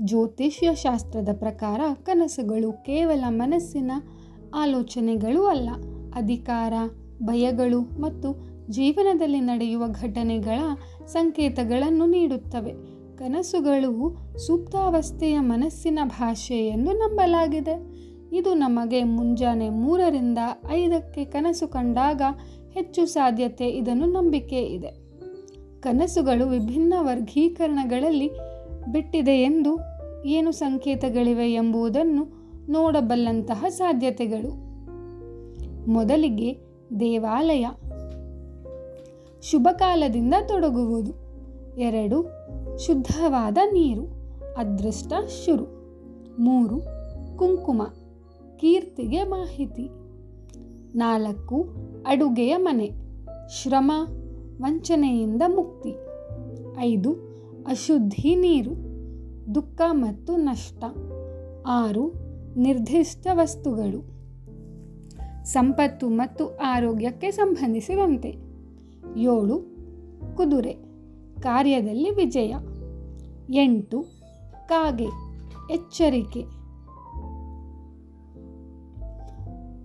ಜ್ಯೋತಿಷ್ಯ ಶಾಸ್ತ್ರದ ಪ್ರಕಾರ ಕನಸುಗಳು ಕೇವಲ ಮನಸ್ಸಿನ ಆಲೋಚನೆಗಳು ಅಲ್ಲ. ಅಧಿಕಾರ, ಭಯಗಳು ಮತ್ತು ಜೀವನದಲ್ಲಿ ನಡೆಯುವ ಘಟನೆಗಳ ಸಂಕೇತಗಳನ್ನು ನೀಡುತ್ತವೆ. ಕನಸುಗಳು ಸುಪ್ತಾವಸ್ಥೆಯ ಮನಸ್ಸಿನ ಭಾಷೆ ಎಂದು ನಂಬಲಾಗಿದೆ. ಇದು ನಮಗೆ ಮುಂಜಾನೆ ಮೂರರಿಂದ ಐದಕ್ಕೆ ಕನಸು ಕಂಡಾಗ ಹೆಚ್ಚು ಸಾಧ್ಯತೆ ಇದನ್ನು ನಂಬಿಕೆ ಇದೆ. ಕನಸುಗಳು ವಿಭಿನ್ನ ವರ್ಗೀಕರಣಗಳಲ್ಲಿ ಬಿಟ್ಟಿದೆ ಎಂದು ಏನು ಸಂಕೇತಗಳಿವೆ ಎಂಬುದನ್ನು ನೋಡಬಲ್ಲಂತಹ ಸಾಧ್ಯತೆಗಳು. ಮೊದಲಿಗೆ ದೇವಾಲಯ, ಶುಭಕಾಲದಿಂದ ತೊಡಗುವುದು. ಎರಡು, ಶುದ್ಧವಾದ ನೀರು, ಅದೃಷ್ಟ ಶುರು. ಮೂರು, ಕುಂಕುಮ, ಕೀರ್ತಿಗೆ ಮಾಹಿತಿ. ನಾಲ್ಕು, ಅಡುಗೆಯ ಮನೆ, ಶ್ರಮ, ವಂಚನೆಯಿಂದ ಮುಕ್ತಿ. ಐದು ಅಶುದ್ಧಿ ನೀರು, ದುಃಖ ಮತ್ತು ನಷ್ಟ. ಆರು, ನಿರ್ದಿಷ್ಟ ವಸ್ತುಗಳು. ಸಂಪತ್ತು ಮತ್ತು ಆರೋಗ್ಯಕ್ಕೆ ಸಂಬಂಧಿಸಿದಂತೆ. ಏಳು, ಕುದುರೆ, ಕಾರ್ಯದಲ್ಲಿ ವಿಜಯ. ಎಂಟು, ಕಾಗೆ, ಎಚ್ಚರಿಕೆ.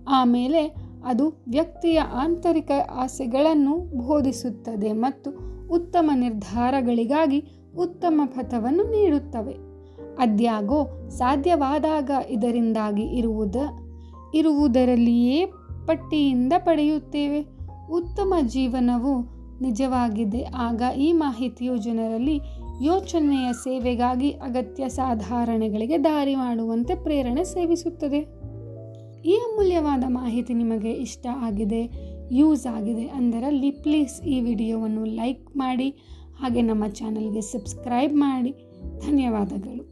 ಆಮೇಲೆ ಅದು ವ್ಯಕ್ತಿಯ ಆಂತರಿಕ ಆಸೆಗಳನ್ನು ಬೋಧಿಸುತ್ತದೆ ಮತ್ತು ಉತ್ತಮ ನಿರ್ಧಾರಗಳಿಗಾಗಿ ಉತ್ತಮ ಪಥವನ್ನು ನೀಡುತ್ತವೆ. ಅದ್ಯಾಗೋ ಸಾಧ್ಯವಾದಾಗ ಇದರಿಂದಾಗಿ ಇರುವುದ, ಇರುವುದರಲ್ಲಿಯೇ ಪಟ್ಟಿಯಿಂದ ಪಡೆಯುತ್ತೇವೆ. ಉತ್ತಮ ಜೀವನವು ನಿಜವಾಗಿದೆ. ಆಗ ಈ ಮಾಹಿತಿಯು ಜನರಲ್ಲಿ ಯೋಚನೆಯ ಸೇವೆಗಾಗಿ ಅಗತ್ಯ ಸಾಧಾರಣೆಗಳಿಗೆ ದಾರಿ ಮಾಡುವಂತೆ ಪ್ರೇರಣೆ ಸೇವಿಸುತ್ತದೆ. ಈ ಅಮೂಲ್ಯವಾದ ಮಾಹಿತಿ ನಿಮಗೆ ಇಷ್ಟ ಆಗಿದೆ, ಯೂಸ್ ಆಗಿದೆ ಅಂದರಲ್ಲಿ ಪ್ಲೀಸ್ ಈ ವಿಡಿಯೋವನ್ನು ಲೈಕ್ ಮಾಡಿ ಹಾಗೆ ನಮ್ಮ ಚಾನಲ್ಗೆ ಸಬ್ಸ್ಕ್ರೈಬ್ ಮಾಡಿ ಧನ್ಯವಾದಗಳು.